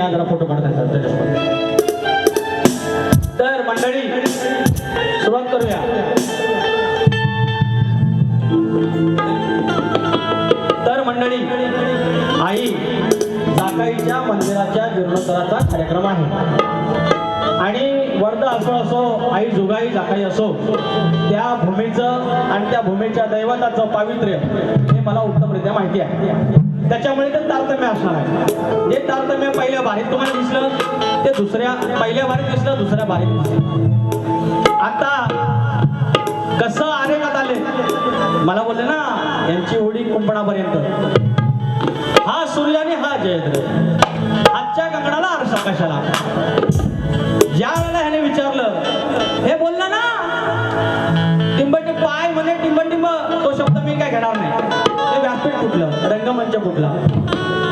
या जरा फोटो काढत त्याच्यासोबत तर मंडळी सुरुवात करूया. तर मंडळी आई जाकाईच्या मंदिराच्या जीर्णोत्तराचा कार्यक्रम आहे. आणि वर्ध असो असो आई जुगाई जाकाई असो त्या भूमीचं आणि त्या भूमीच्या दैवताचं पावित्र्य हे मला उत्तमरित्या माहिती आहे. त्याच्यामुळे ते तारतम्य असणार आहे. जे तारतम्य पहिल्या भारीत तुम्हाला दिसलं ते दुसऱ्या पहिल्या भारीत दिसलं दुसऱ्या भारीत दिसलं. आता कसं आरेखात आले? मला बोलले ना यांची होडी कुंपणापर्यंत. हा सूर्य आणि हा जयद्र आजच्या कंगणाला आरसा कशाला? कुठलं रंगमंच कुठला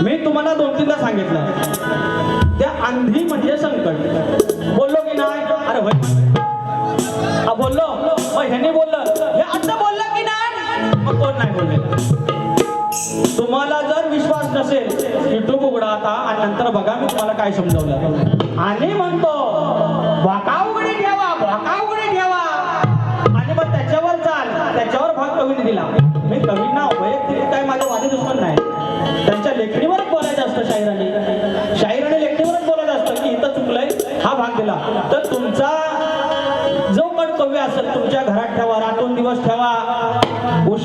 मी तुम्हाला दोन तीनदा सांगितलं. त्या अंधी म्हणजे संकट. बोललो की नाही? अरे होय. बोललो. मग ह्याने बोललं. हे असं बोललं की नाही? मग कोण नाही बोलले? तुम्हाला जर विश्वास नसेल युट्यूब उघडा आता आणि नंतर बघा मी तुम्हाला काय समजवलं. आणि म्हणतो बाका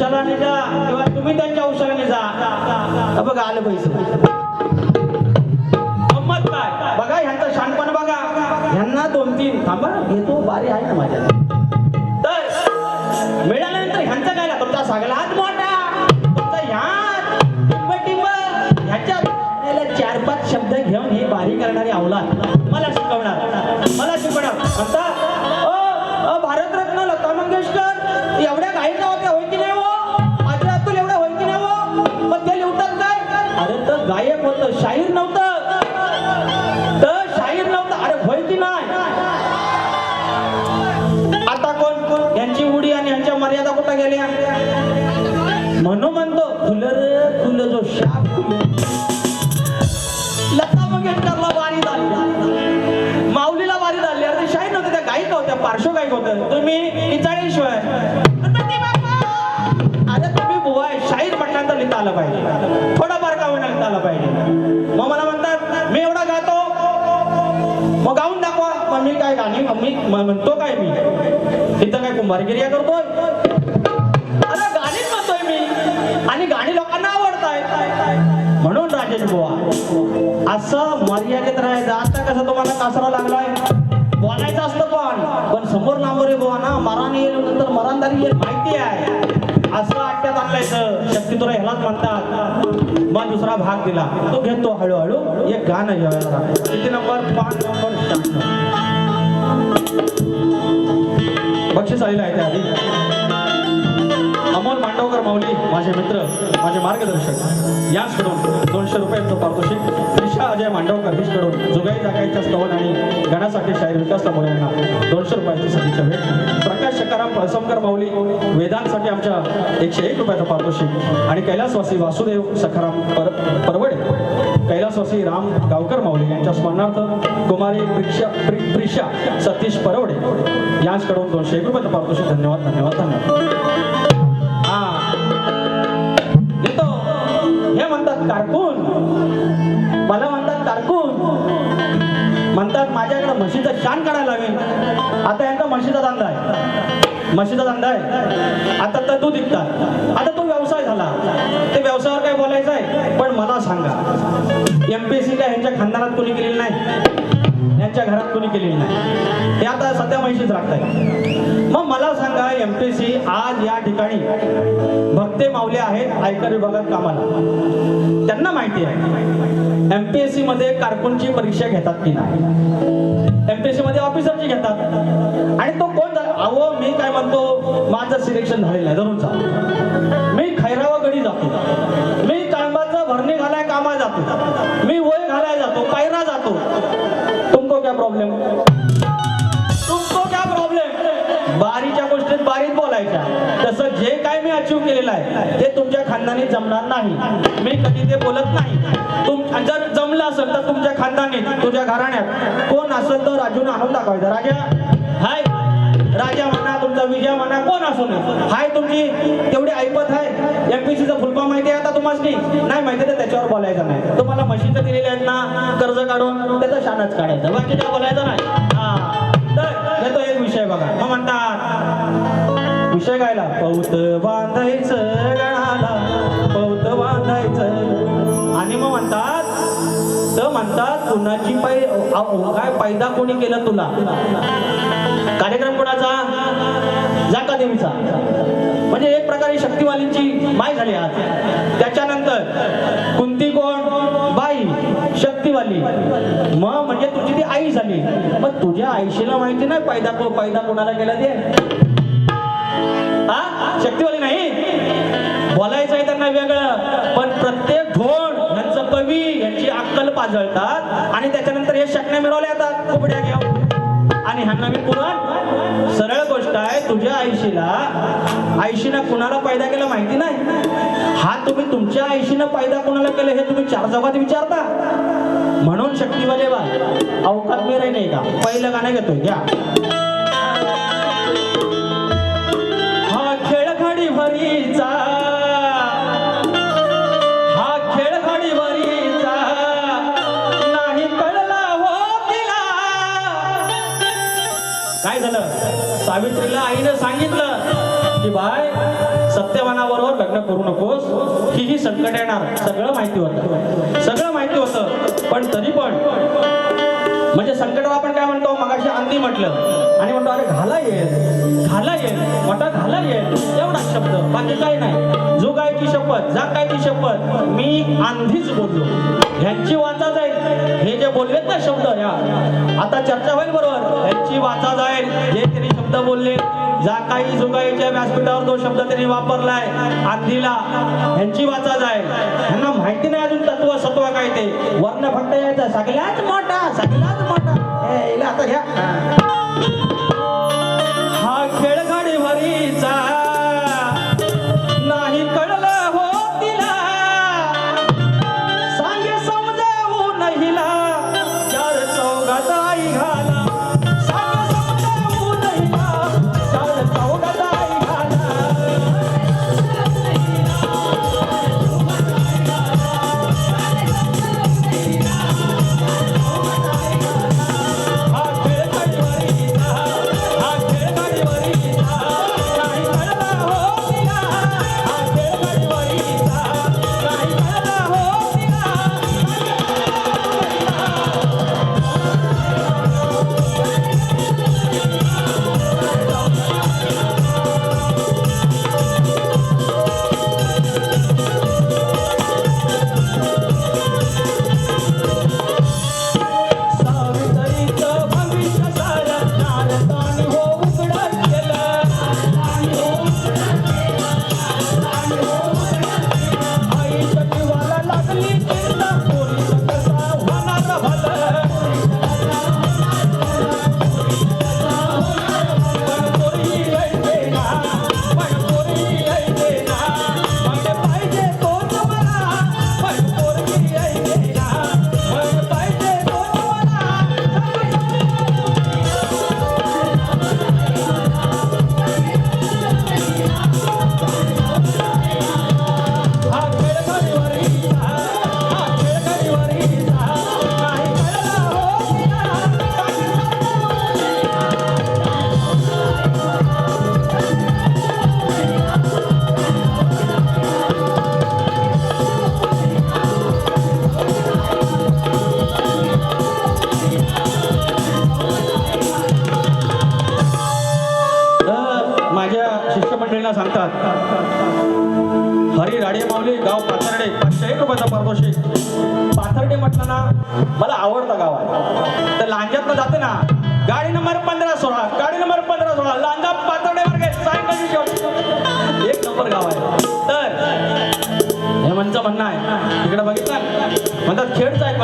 उशालाने जा किंवा तुम्ही त्यांच्या उशालाने जा. बघा आलं पैसे. गंमत काय? बघा ह्यांचं शानपण बघा. ह्यांना दोन तीन. थांबा घेतो बारी आहे ना माझ्या. तर मिळाल्यानंतर ह्यांचा काय ना तुमचा सगळा हात मोठा. तुमचा ह्या ह्याच्या चार पाच शब्द घेऊन ही बारी करणारी अवलाद मला शिकवणार. मला शिकवणार. आता भारतरत्न लता मंगेशकर एवढ्या काही नव्हत्या होईल गायक होतं. शाहीर नव्हतं. तर शाहीर नव्हतं. अरे होय की नाही. आता कोण? कोण यांची उडी आणि यांच्या मर्यादा कुठं गेल्या? म्हणून म्हणतो फुलर फुल जो शाप. लता मंगेशकरला वारी झाली. माऊलीला वारी झाली. अरे ते शाहीर नव्हते त्या गायिका होत्या पार्श्वगायक होतं तुम्ही इचाळीशिवाय आलं पाहिजे. थोडंफार का होईना आलं पाहिजे. मग मला म्हणतात मी एवढा गातो. मग गाऊन दाखवा. मग मी काय गाणी मी म्हणतो काय मी? इथं काय कुंभारगिरी करतोय? अरे गाणीच म्हणतोय मी. आणि गाणी लोकांना आवडताय. म्हणून राजेश बुवा असं मर्यादित राहायचं. आता कसं तुम्हाला कासरा लागलाय? बोलायचं असतं पण. पण समोर नांबरे बुवा ना मरान येईल नंतर मरानदारी येईल माहिती आहे. असं आट्यात आणलायचं शक्ती तुला ह्यालाच म्हणतात. मग दुसरा भाग दिला. तो घेतो हळूहळू. एक गाणं घ्यायला किती नंबर? पाच नंबर शहाण्णव बक्षीस आलेलं आहे त्या आधी मांडवकर माऊली माझे मित्र माझे मार्गदर्शक याचकडून दोनशे रुपयांचं पारितोषिक त्रिशा अजय मांडवकर हिचकडून जुगाई जागाईच्या स्तवन आणि गणासाठी शाहीर विकास तांबोळे यांना दोनशे रुपयाची सदिच्छा भेट. प्रकाश शकाराम पळसमकर माऊली वेदांसाठी आमच्या एकशे एक रुपयाचं पारितोषिक आणि कैलासवासी वासुदेव सखाराम पर परवडे कैलासवासी राम गावकर माऊली यांच्या स्मरणार्थ कुमारी प्रिक्षा प्रिशा सतीश परवडे. यांच्याकडून दोनशे एक रुपयाचं पारितोषिक धन्यवाद धन्यवाद धन्यवाद. कारकून. मला म्हणतात कारकून. म्हणतात माझ्याकडे म्हशीचं शान काढायला लागेल आता यांचा म्हशीचा धंदा आहे. म्हशीचा धंदा आहे. आता तर दूध विकतात. आता तो व्यवसाय झाला. ते व्यवसायावर काय बोलायचं आहे पण मला सांगा. एम पी सी काय ह्यांच्या खानदानात कोणी केलेली नाही? यांच्या घरात कोणी केलेली नाही. ते आता सध्या म्हशीच राखताय मग मला सांगा एम पी सी आज या ठिकाणी भक्ते माऊले आहेत आयकर विभागात कामाला. त्यांना माहिती आहे एम पी एस सी मध्ये कारकूनची परीक्षा घेतात की नाही? एम पी एस सी मध्ये ऑफिसरची घेतात. आणि तो कोण अहो मी काय म्हणतो माझं सिलेक्शन झालेलं आहे धरून प्रॉब्लेम तुमको काय प्रॉब्लेम बारीच्या गोष्टीत बारीत बोलायच्या तसं जे काय मी अचीव केलेलं आहे ते तुमच्या खानदानी जमणार नाही. मी कधी ते बोलत नाही. तुम जर जमलं असेल तर तुमच्या खानदानीत तुझ्या घराण्यात. कोण असेल तर राजून आणून दाखवायचं. राजा? हाय. राजा तुमचा विजय म्हणा कोण असून हाय तुमची तेवढी ऐपत आहे एमपीसीचं फुलफॉर्म माहिती आहे आता तुम्हाला नाही. माहिती तर त्याच्यावर बोलायचं नाही. तुम्हाला म्हशीचं दिलेले आहेत ना कर्ज काढून त्याचं शानच काढायचं. बाकी त्या बोलायचं नाही. हा. तर येतो एक विषय बघा. मग म्हणतात विषय गायला पौत बांधायचं गणाला पौत बांधायचं. आणि मग म्हणतात तर म्हणतात कुणाची पाय काय पैदा कोणी केलं तुला? कार्यक्रम कोणाचा? जाकादेवीचा म्हणजे एक प्रकारे शक्तिवालींची माय झाली आज. त्याच्यानंतर कुंती कोण? बाई शक्तिवाली. मग म्हणजे तुझी ती आई झाली. मग तुझ्या आईशीला माहिती नाही पैदा को पैदा कोणाला गेला ते. हा शक्तिवाली नाही? बोलायचं आहे त्यांना वेगळं. पण प्रत्येक ढोण यांचं कवी यांची अक्कल पाजळतात आणि त्याच्यानंतर हे शकण्या मिळवल्या जातात कुबड्या घेऊन. आणि ह्यांना मी पुरण. सरळ गोष्ट आहे तुझ्या आईशीला आईशीनं कुणाला पैदा केलं माहिती नाही. हा तुम्ही तुमच्या आईशीनं पैदा कुणाला केलं हे तुम्ही चार जगात विचारता. म्हणून शक्तिवाले बा अवकात मेरे नाही का पहिलं गाणं घेतोय घ्या. हा खेळ घडी भरीचा सावित्रीला आईनं सांगितलं की बाय सत्यवानाबरोबर लग्न करू नकोस. की ही संकट येणार. सगळं माहिती होतं. सगळं माहिती होतं. पण तरी पण म्हणजे संकटाला आपण काय म्हणतो? मगाशी अंधी म्हटलं. आणि म्हणतो अरे घाला येईल. घाला येईल. मोठा घाला येईल. एवढा शब्द. बाकी काही नाही. जो गायची शपथ जा गायची शपथ. मी अंधीच बोललो. ह्यांची वाचा जाईल. हे जे बोललेत ना शब्द या. आता चर्चा होईल बरोबर. ह्यांची वाचा जाईल. हे तरी शब्द बोलले. जा काही जुगाईच्या व्यासपीठावर तो शब्द त्यांनी वापरलाय. आधीला ह्यांची वाचा जाईल ह्यांना माहिती नाही अजून तत्व सत्व काय ते. वर्ण फक्त यायचं. सगळ्यात मोठा सगळ्यात मोठा. आता घ्या.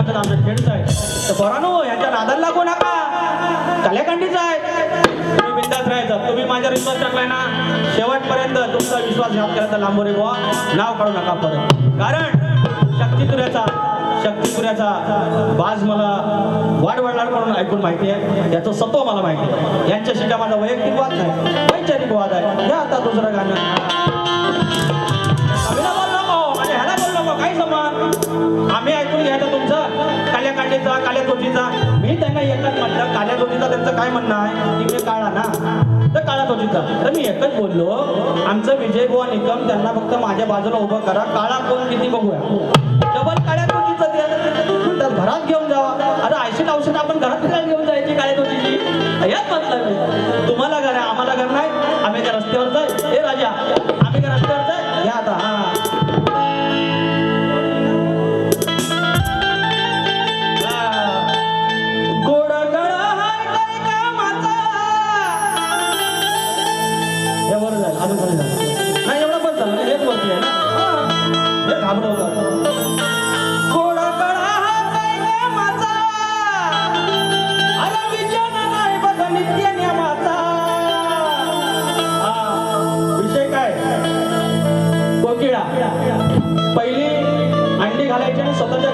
म्हणतात खेडचा आहे आमच्या आहे. तर बरानो यांच्या नादाला लागू नका. कल्याकांडीचा आहे. तुम्ही बिंदात राहायचं. तुम्ही माझ्यावर विश्वास टाकलाय ना शेवटपर्यंत तुमचा विश्वास विश्वासघात करायचा लांबोरे बुवा. नाव काढू नका परत. कारण शक्तिपुऱ्याचा शक्तिपुऱ्याचा बाज मला वाडवडलांकडून ऐकून माहिती आहे. याचं सत्व मला माहिती आहे. यांच्या काय माझा वैयक्तिक वाद नाही. वैचारिक वाद आहे. हे आता दुसरं गाणं. ह्याला नको. काही समान आम्ही ऐकून घ्यायचं तुमचं. काल्या कांडीचा काल्या तोचीचा मी त्यांना एकच म्हटलं काल्या तोचीचा त्यांचं काय म्हणणं आहे? की मी काळा ना? तर काळा तोचीचा तर मी एकच बोललो आमचं विजय गोवा निकम त्यांना फक्त माझ्या बाजूला उभं करा. काळा कोण किती बघूया?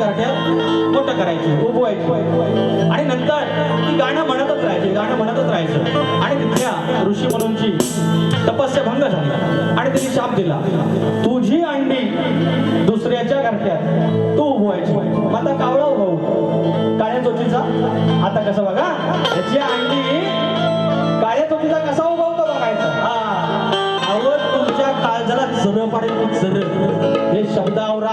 आणि मोठं करायची उभवायची आणि नंतर ती गाणं म्हणतच राहायची गाणं म्हणतच राहायचं. आणि तिथल्या ऋषी म्हणूनची तपस्या भंग झाली. आणि तिने शाप दिला. तुझी अंडी दुसऱ्याच्या घरट्यात. तू उभवायची आता कावळा उभवू काळ्या चोचीचा? आता कसं बघा? याची अंडी काळ्या चोचीचा कसा उभवतो बघायचं? हा. आवड तुमच्या काळजाला जर पाडेल जर. हे शब्द आवरा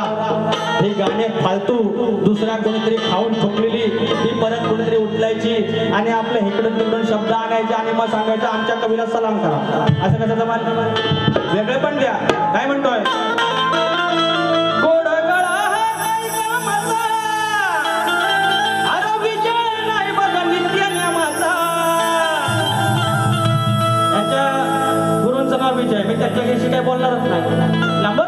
ही गाणे फालतू. दुसऱ्या कोणीतरी खाऊन ठोकलेली ही परत कोणीतरी उचलायची आणि आपलं इकडून तिकडून शब्द आणायचे आणि मग सांगायचं आमच्या कवीला सलाम करा. असं कसं जमाल? वेगळे पण द्या. काय म्हणतोय? विजय मी त्याच्या नित्य नाव विजय. मी काही बोलणारच नाही.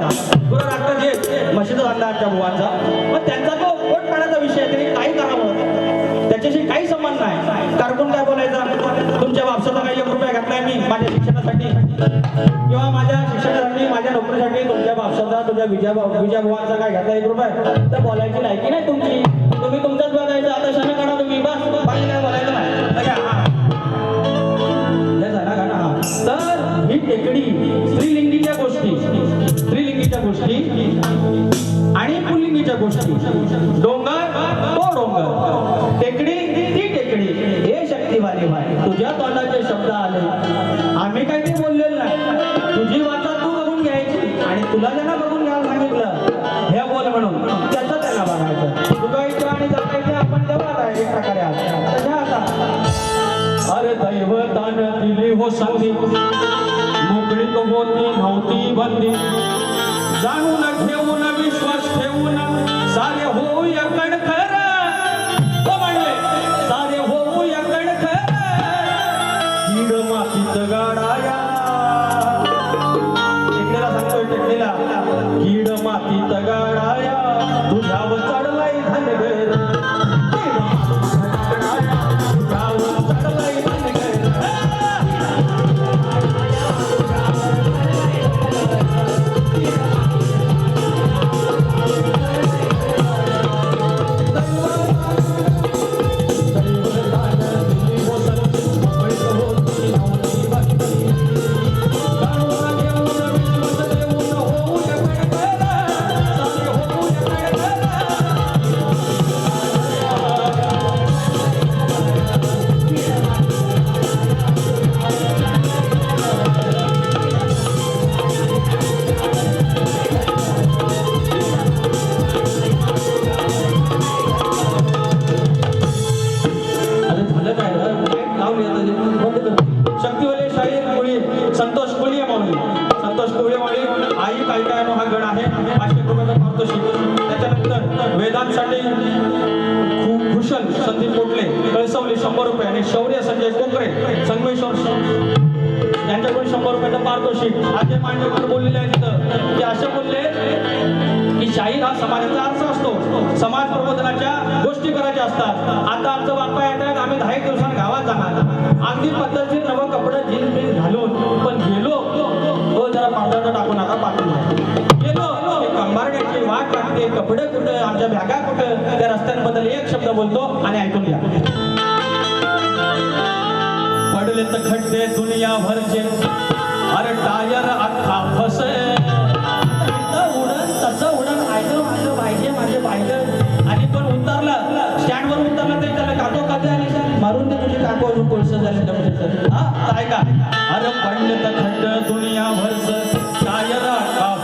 धंदा बरोबर आता जे मशीद धंदा आमच्या बुवांचा. मग त्यांचा तो पोट पाण्याचा विषय आहे, त्यांनी काही करावं त्याच्याशी काही संबंध नाही. कारकून काय बोलायचा? तुमच्या वापसाचा काही एक रुपया घातलाय मी माझ्या शिक्षणासाठी. किंवा माझ्या शिक्षणासाठी माझ्या नोकरीसाठी तुमच्या बापसाचा तुझ्या विजय विजय भुवांचा काय घातला एक रुपया? तर बोलायची नाही की नाही तुमची? तुम्ही तुमचाच बघायचं आता क्षण काढा तुम्ही बस. बाकी काय बोलायचं नाही. तर ही टेकडी स्त्रीलिंगीच्या गोष्टी. स्त्री स्त्रीलिंगीच्या गोष्टी आणि पुल्लिंगीच्या गोष्टी. डोंगर तो डोंगर. टेकडी ती टेकडी. हे शक्तिवाली बाई. तुझ्या तोंडाचे शब्द आले. आम्ही काही ते बोललेलं नाही. तुझी वाचा तू बघून घ्यायची. आणि तुला ज्यांना बघून घ्यायला सांगितलं हे बोल म्हणून. त्याचं त्यांना बघायचं. तुगायचं आणि जगायचं आपण तेव्हा आहे एक प्रकारे अरे दैवतानं दिली हो संधी. मोकळीक होती नव्हती बंदी. જાણું ન ઠેવું ન વિશ્વાસ ઠેવું ન. સારે હોય शौर्य कोकरे संगमेश्वर यांच्याकडून शंभर रुपयाचं पारितोषिक. अजय जे मांडवकर बोललेले आहेत तिथं ते असे बोलले की शाहीर हा समाजाचा अर्थ असतो. समाज प्रबोधनाच्या गोष्टी करायच्या असतात. आता आमचं बाप्पा येत आहेत आम्ही दहा एक दिवसांनी गावात जाणार. अगदी पद्धतशीर नवं कपडं जीन बीन घालून पण गेलो हो जरा पावडर टाकू नका पाठवून गेलो कंबारड्याची वाट लागते. कपडे कुठं आमच्या बॅगा कुठं? त्या रस्त्यांबद्दल एक शब्द बोलतो आणि ऐकून घ्या. पडले तर खड्डे दुनिया भरचे अरे टायर अख्खा फसे. उडन तसं उडन ऐकलं माझं पाहिजे माझे पाहिजे आणि पण उतरलं. स्टँडवर उतरलं तरी त्याला कातो काते आणि मारून दे तुझे काको अजून कोळसं झाले तर हा तर ऐका अरे पडले तर खड्ड दुनिया भरचं टायर अख्खा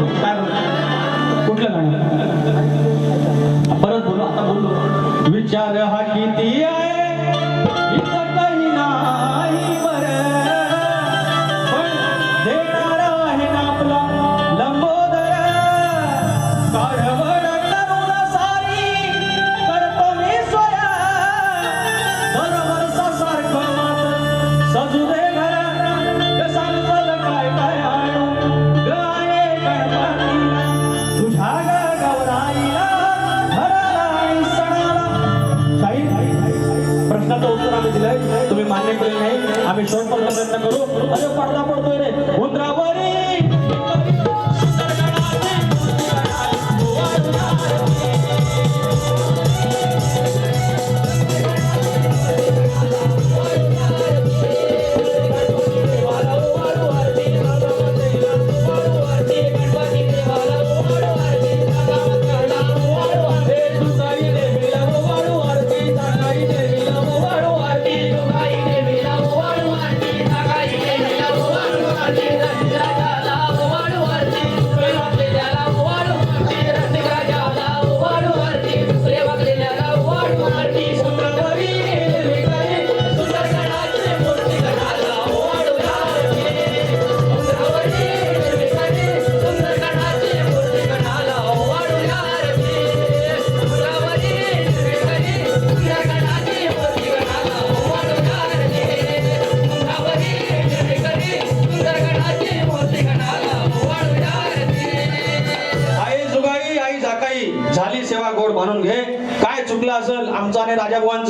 आयुष्यभर काय बोलतो? कुठलं गाणं? परत बोलू आता बोलू. विचार हा किती 我要把它。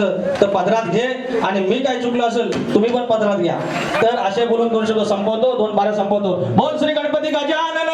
असेल तर पदरात घे आणि मी काय चुकलं असेल तुम्ही पण पदरात घ्या. तर असे बोलून दोन शब्द संपवतो दोन बारा संपवतो. बोल श्री गणपती गजानन